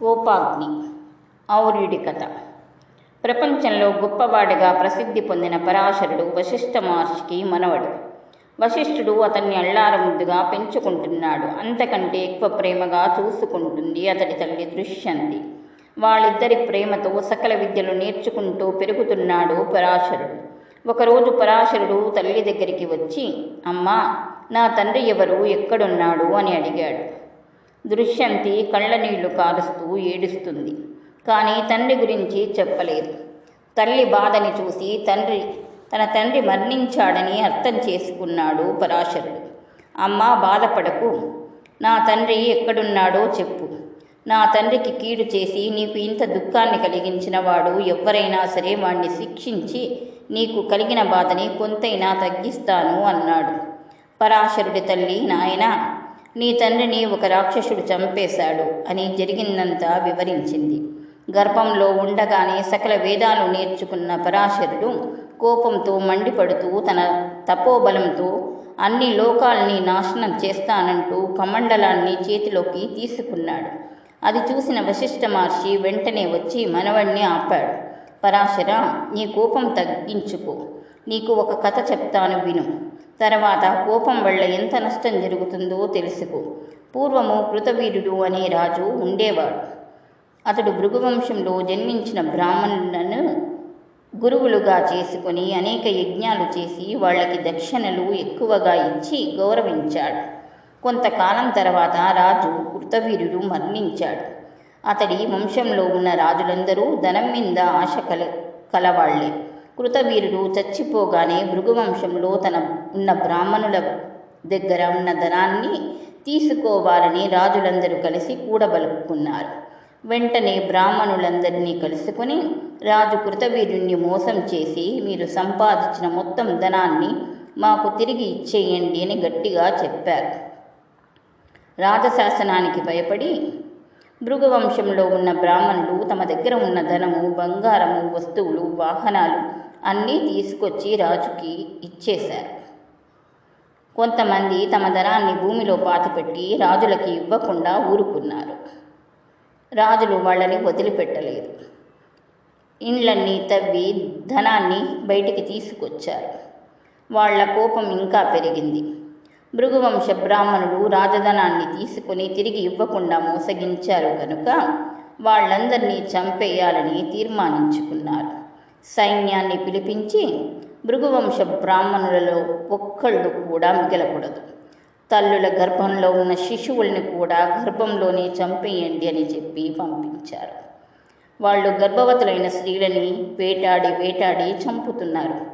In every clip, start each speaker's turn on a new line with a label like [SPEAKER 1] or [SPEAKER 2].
[SPEAKER 1] కోపాగ్ని ఔర్యుడి కథ. ప్రపంచంలో గొప్పవాడిగా ప్రసిద్ధి పొందిన పరాశరుడు వశిష్ఠ మహర్షికి మనవడు. వశిష్ఠుడు అతన్ని అల్లారముద్దుగా పెంచుకుంటున్నాడు. అంతకంటే ఎక్కువ ప్రేమగా చూసుకుంటుంది అతడి తల్లి దృశ్యంతి. వాళ్ళిద్దరి ప్రేమతో సకల విద్యలు నేర్చుకుంటూ పెరుగుతున్నాడు పరాశరుడు. ఒకరోజు పరాశరుడు తల్లి దగ్గరికి వచ్చి అమ్మా నా తండ్రి ఎవరు? ఎక్కడున్నాడు? అని అడిగాడు. దృశ్యంతి కళ్ళ నీళ్ళు కారుస్తూ ఏడుస్తుంది. కానీ తండ్రి గురించి చెప్పలేదు. తల్లి బాధని చూసి తండ్రి తన తండ్రి మరణించాడని అర్థం చేసుకున్నాడు పరాశరుడు. అమ్మ బాధపడకు. నా తండ్రి ఎక్కడున్నాడో చెప్పు. నా తండ్రికి కీడు చేసి నీకు ఇంత దుఃఖాన్ని కలిగించిన వాడు ఎవరైనా సరే వాణ్ణి శిక్షించి నీకు కలిగిన బాధని కొంతైనా తగ్గిస్తాను అన్నాడు. పరాశరుడి తల్లి నాయనా నీ తండ్రిని ఒక రాక్షసుడు చంపేశాడు అని జరిగిందంతా వివరించింది. గర్భంలో ఉండగానే సకల వేదాలు నేర్చుకున్న పరాశరుడు కోపంతో మండిపడుతూ తన తపోబలంతో అన్ని లోకాల్ని నాశనం చేస్తానంటూ కమండలాన్ని చేతిలోకి తీసుకున్నాడు. అది చూసిన వశిష్ఠ మహర్షి వెంటనే వచ్చి మనవణ్ణి ఆపాడు. పరాశర నీ కోపం తగ్గించుకో. నీకు ఒక కథ చెప్తాను విను. తర్వాత కోపం వల్ల ఎంత నష్టం జరుగుతుందో తెలుసుకో. పూర్వము కృతవీరుడు అనే రాజు ఉండేవాడు. అతడు భృగువంశంలో జన్మించిన బ్రాహ్మణులను గురువులుగా చేసుకొని అనేక యజ్ఞాలు చేసి వాళ్ళకి దక్షిణలు ఎక్కువగా ఇచ్చి గౌరవించాడు. కొంతకాలం తర్వాత రాజు కృతవీరుడు మరణించాడు. అతడి వంశంలో ఉన్న రాజులందరూ ధనం మీద ఆశ కల కలవాళ్ళే. కృతవీరుడు చచ్చిపోగానే భృగువంశంలో తన ఉన్న బ్రాహ్మణుల దగ్గర ఉన్న ధనాన్ని తీసుకోవాలని రాజులందరూ కలిసి కూడబలుపుకున్నారు వెంటనే బ్రాహ్మణులందరినీ కలుసుకొని రాజు కృతవీరుణ్ణి మోసం చేసి మీరు సంపాదించిన మొత్తం ధనాన్ని మాకు తిరిగి ఇచ్చేయండి అని గట్టిగా చెప్పారు. రాజశాసనానికి భయపడి భృగువంశంలో ఉన్న బ్రాహ్మణులు తమ దగ్గర ఉన్న ధనము బంగారము వస్తువులు వాహనాలు అన్నీ తీసుకొచ్చి రాజుకి ఇచ్చేశారు. కొంతమంది తమ ధనాన్ని భూమిలో పాతిపెట్టి రాజులకి ఇవ్వకుండా ఊరుకున్నారు. రాజులు వాళ్ళని వదిలిపెట్టలేదు. ఇండ్లన్నీ తవ్వి ధనాన్ని బయటికి తీసుకొచ్చారు. వాళ్ళ కోపం ఇంకా పెరిగింది. భృగువంశ బ్రాహ్మణులు రాజధనాన్ని తీసుకుని తిరిగి ఇవ్వకుండా మోసగించారు కనుక వాళ్ళందరినీ చంపేయాలని తీర్మానించుకున్నారు. సైన్యాన్ని పిలిపించి భృగువంశ బ్రాహ్మణులలో ఒక్కళ్ళు కూడా మిగలకూడదు. తల్లుల గర్భంలో ఉన్న శిశువుల్ని కూడా గర్భంలోనే చంపేయండి అని చెప్పి పంపించారు. వాళ్ళు గర్భవతులైన స్త్రీలని వేటాడి వేటాడి చంపుతున్నారు.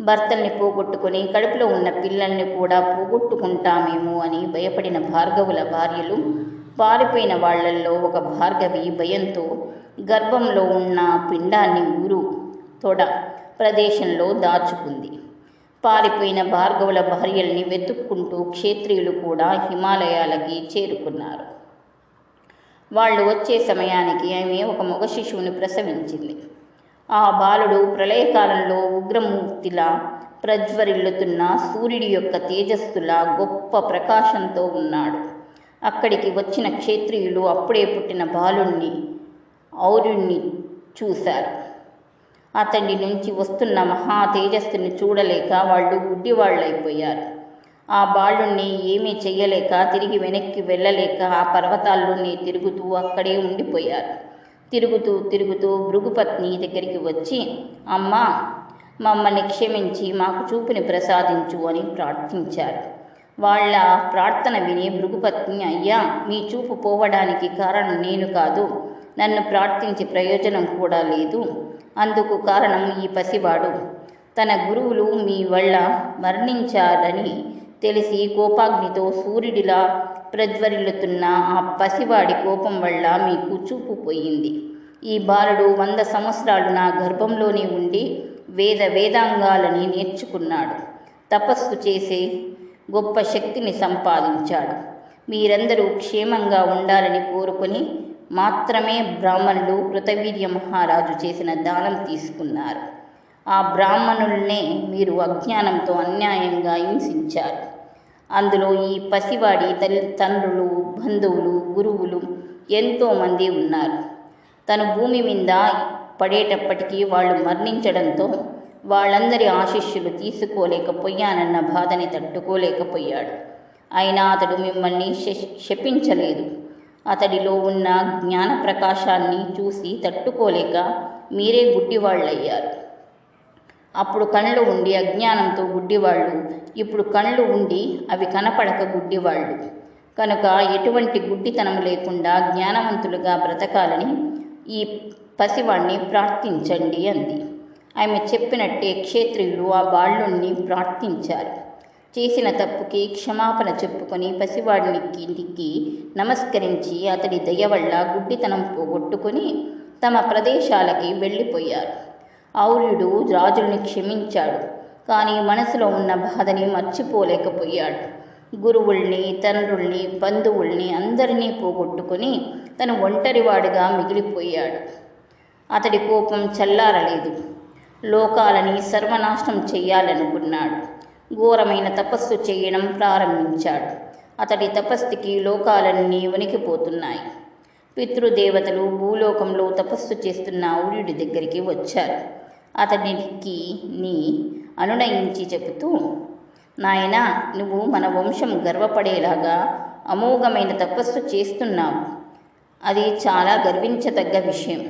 [SPEAKER 1] భర్తల్ని పోగొట్టుకొని కడుపులో ఉన్న పిల్లల్ని కూడా పోగొట్టుకుంటామేమో అని భయపడిన భార్గవుల భార్యలు పారిపోయిన వాళ్ళల్లో ఒక భార్గవి భయంతో గర్భంలో ఉన్న పిండాన్ని ఊరు తొడ ప్రదేశంలో దాచుకుంది. పారిపోయిన భార్గవుల భార్యల్ని వెతుక్కుంటూ క్షేత్రియులు కూడా హిమాలయాలకి చేరుకున్నారు. వాళ్ళు వచ్చే సమయానికి ఆమె ఒక మగ శిశువుని ప్రసవించింది. ఆ బాలుడు ప్రళయకాలంలో ఉగ్రమూర్తిలా ప్రజ్వరిల్లుతున్న సూర్యుడి యొక్క తేజస్సులా గొప్ప ప్రకాశంతో ఉన్నాడు. అక్కడికి వచ్చిన క్షేత్రియులు అప్పుడే పుట్టిన బాలుణ్ణి ఔరుణ్ణి చూశారు. అతడి నుంచి వస్తున్న మహా తేజస్సుని చూడలేక వాళ్ళు గుడ్డివాళ్ళైపోయారు. ఆ బాలుణ్ణి ఏమీ చెయ్యలేక తిరిగి వెనక్కి వెళ్ళలేక ఆ పర్వతాల్లోనే తిరుగుతూ అక్కడే ఉండిపోయారు. తిరుగుతూ తిరుగుతూ భృగుపత్ని దగ్గరికి వచ్చి అమ్మా మమ్మల్ని క్షమించి మాకు చూపుని ప్రసాదించు అని ప్రార్థించారు. వాళ్ళ ప్రార్థన విని భృగుపత్ని అయ్యా మీ చూపు పోవడానికి కారణం నేను కాదు. నన్ను ప్రార్థించి ప్రయోజనం కూడా లేదు. అందుకు కారణం ఈ పసివాడు. తన గురువులు మీ వల్ల మరణించారని తెలిసి కోపాగ్నితో సూర్యుడిలా ప్రజ్వరిల్లుతున్న ఆ పసివాడి కోపం వల్ల మీకు చూపు పోయింది. ఈ బాలుడు వంద సంవత్సరాలు నా గర్భంలోనే ఉండి వేద వేదాంగాలని నేర్చుకున్నాడు. తపస్సు చేసే గొప్ప శక్తిని సంపాదించాడు. మీరందరూ క్షేమంగా ఉండాలని కోరుకొని మాత్రమే బ్రాహ్మణులు కృతవీర్య మహారాజు చేసిన దానం తీసుకున్నారు. ఆ బ్రాహ్మణుల్నే మీరు అజ్ఞానంతో అన్యాయంగా హింసించారు. అందులో ఈ పసివాడి తల్లి తండ్రులు బంధువులు గురువులు ఎంతోమంది ఉన్నారు. తను భూమి మీద పడేటప్పటికీ వాళ్ళు మరణించడంతో వాళ్ళందరి ఆశిష్యులు తీసుకోలేకపోయానన్న బాధని తట్టుకోలేకపోయాడు. అయినా అతడు మిమ్మల్ని శపించలేదు. అతడిలో ఉన్న జ్ఞాన ప్రకాశాన్ని చూసి తట్టుకోలేక మీరే గుడ్డివాళ్ళయ్యారు. అప్పుడు కళ్ళు ఉండి అజ్ఞానంతో గుడ్డివాళ్ళు. ఇప్పుడు కళ్ళు ఉండి అవి కనపడక గుడ్డివాళ్ళు. కనుక ఎటువంటి గుడ్డితనం లేకుండా జ్ఞానవంతులుగా బ్రతకాలని ఈ పసివాణ్ణి ప్రార్థించండి అంది. ఆమె చెప్పినట్టే క్షేత్రియులు ఆ బాళ్ళుణ్ణి ప్రార్థించారు. చేసిన తప్పుకి క్షమాపణ చెప్పుకొని పసివాడిని ఇంటికి నమస్కరించి అతడి దయ వల్ల గుడ్డితనం పోగొట్టుకొని తమ ప్రదేశాలకి వెళ్ళిపోయారు ఔర్యుడు రాజుల్ని క్షమించాడు కానీ మనసులో ఉన్న బాధని మర్చిపోలేకపోయాడు. గురువుల్ని తండ్రుల్ని బంధువుల్ని అందరినీ పోగొట్టుకొని తను ఒంటరివాడిగా మిగిలిపోయాడు. అతడి కోపం చల్లారలేదు. లోకాలని సర్వనాశనం చేయాలనుకున్నాడు. ఘోరమైన తపస్సు చేయడం ప్రారంభించాడు. అతడి తపస్సుకి లోకాలన్నీ వణికిపోతున్నాయి. పితృదేవతలు భూలోకంలో తపస్సు చేస్తున్న ఔర్యుడి దగ్గరికి వచ్చారు. అతనికి నీ అనునయించి చెబుతూ నాయనా నువ్వు మన వంశం గర్వపడేలాగా అమోఘమైన తపస్సు చేస్తున్నావు. అది చాలా గర్వించదగ్గ విషయం.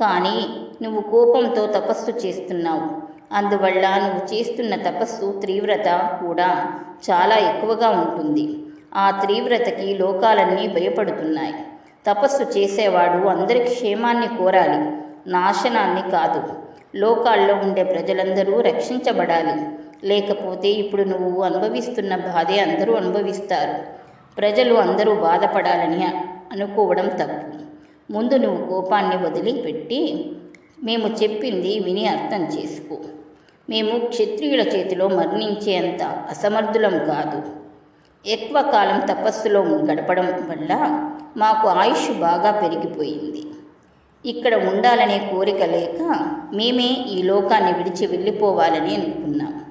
[SPEAKER 1] కానీ నువ్వు కోపంతో తపస్సు చేస్తున్నావు. అందువల్ల నువ్వు చేస్తున్న తపస్సు తీవ్రత కూడా చాలా ఎక్కువగా ఉంటుంది. ఆ తీవ్రతకి లోకాలన్నీ భయపడుతున్నాయి. తపస్సు చేసేవాడు అందరి క్షేమాన్ని కోరాలి. నాశనాన్ని కాదు. లోకాల్లో ఉండే ప్రజలందరూ రక్షించబడాలి. లేకపోతే ఇప్పుడు నువ్వు అనుభవిస్తున్న బాధే అందరూ అనుభవిస్తారు. ప్రజలు అందరూ బాధపడాలని అనుకోవడం తప్పు. ముందు నువ్వు కోపాన్ని వదిలిపెట్టి మేము చెప్పింది విని అర్థం చేసుకో. మేము క్షత్రియుల చేతిలో మరణించేంత అసమర్థులం కాదు. ఎక్కువ కాలం తపస్సులో గడపడం వల్ల మాకు ఆయుష్ బాగా పెరిగిపోయింది. ఇక్కడ ఉండాలనే కోరిక లేక మేమే ఈ లోకాన్ని విడిచి వెళ్ళిపోవాలని అనుకున్నాం.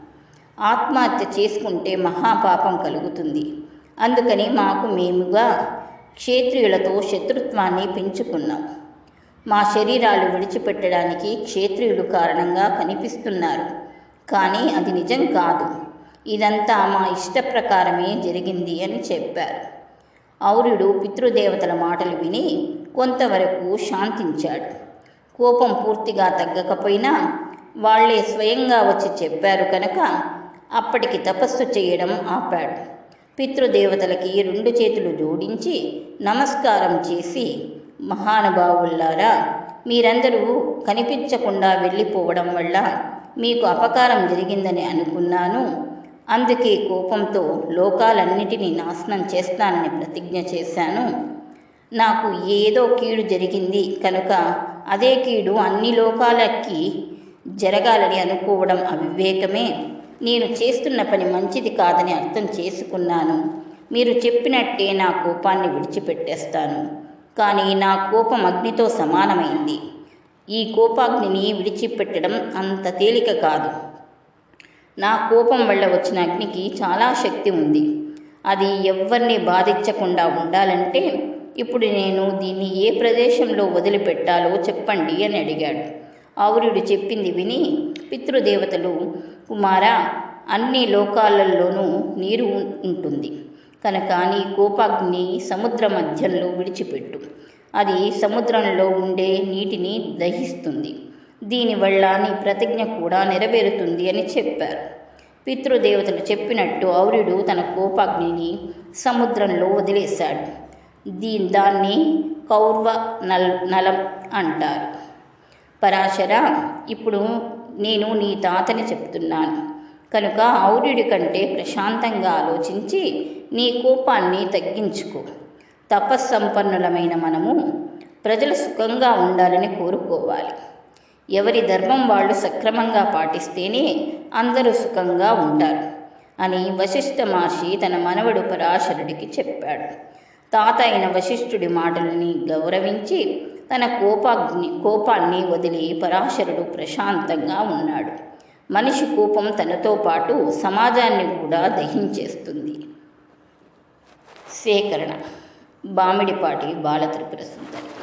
[SPEAKER 1] ఆత్మహత్య చేసుకుంటే మహాపాపం కలుగుతుంది. అందుకని మాకు మేముగా క్షేత్రియులతో శత్రుత్వాన్ని పెంచుకున్నాం. మా శరీరాలు విడిచిపెట్టడానికి క్షేత్రియులు కారణంగా కనిపిస్తున్నారు. కానీ అది నిజం కాదు. ఇదంతా మా ఇష్ట ప్రకారమే జరిగింది అని చెప్పారు. ఔర్యుడు పితృదేవతల మాటలు విని కొంతవరకు శాంతించాడు. కోపం పూర్తిగా తగ్గకపోయినా వాళ్ళే స్వయంగా వచ్చి చెప్పారు కనుక అప్పటికి తపస్సు చేయడం ఆపాడు. పితృదేవతలకి రెండు చేతులు జోడించి నమస్కారం చేసి మహానుభావుల్లారా మీరందరూ కనిపించకుండా వెళ్ళిపోవడం వల్ల మీకు అపకారం జరిగిందని అనుకున్నాను. అందుకే కోపంతో లోకాలన్నిటినీ నాశనం చేస్తానని ప్రతిజ్ఞ చేశాను. నాకు ఏదో కీడు జరిగింది కనుక అదే కీడు అన్ని లోకాలకి జరగాలని అనుకోవడం అవివేకమే. నేను చేస్తున్న పని మంచిది కాదని అర్థం చేసుకున్నాను. మీరు చెప్పినట్టే నా కోపాన్ని విడిచిపెట్టేస్తాను. కానీ నా కోపం అగ్నితో సమానమైంది. ఈ కోపాగ్నిని విడిచిపెట్టడం అంత తేలిక కాదు. నా కోపం వల్ల వచ్చిన అగ్నికి చాలా శక్తి ఉంది. అది ఎవరిని బాధించకుండా ఉండాలంటే ఇప్పుడు నేను దీన్ని ఏ ప్రదేశంలో వదిలిపెట్టాలో చెప్పండి అని అడిగాడు. ఆవురుడు చెప్పింది విని పితృదేవతలు కుమారా అన్ని లోకాలలోనూ నీరు ఉంటుంది. కనుక నీ కోపాగ్ని సముద్ర మధ్యంలో విడిచిపెట్టు. అది సముద్రంలో ఉండే నీటిని దహిస్తుంది. దీనివల్ల నీ ప్రతిజ్ఞ కూడా నెరవేరుతుంది అని చెప్పారు. పితృదేవతలు చెప్పినట్టు ఔర్యుడు తన కోపాగ్నిని సముద్రంలో వదిలేశాడు. దీ దాన్ని కౌర్వ నల్ నలం అంటారు. పరాశర ఇప్పుడు నేను నీ తాతని చెప్తున్నాను. కనుక ఔర్యుడి కంటే ప్రశాంతంగా ఆలోచించి నీ కోపాన్ని తగ్గించుకో. తపస్సంపన్నులమైన మనము ప్రజలు సుఖంగా ఉండాలని కోరుకోవాలి. ఎవరి ధర్మం వాళ్ళు సక్రమంగా పాటిస్తేనే అందరూ సుఖంగా ఉంటారు అని వశిష్ఠ మహర్షి తన మనవడు పరాశరుడికి చెప్పాడు. తాత అయిన వశిష్ఠుడి మాటలని గౌరవించి తన కోపాగ్ని కోపాన్ని వదిలి పరాశరుడు ప్రశాంతంగా ఉన్నాడు. మనిషి కోపం తనతో పాటు సమాజాన్ని కూడా దహించేస్తుంది. సేకరణ బామిడిపాటి బాలత్రిపుర సుందరి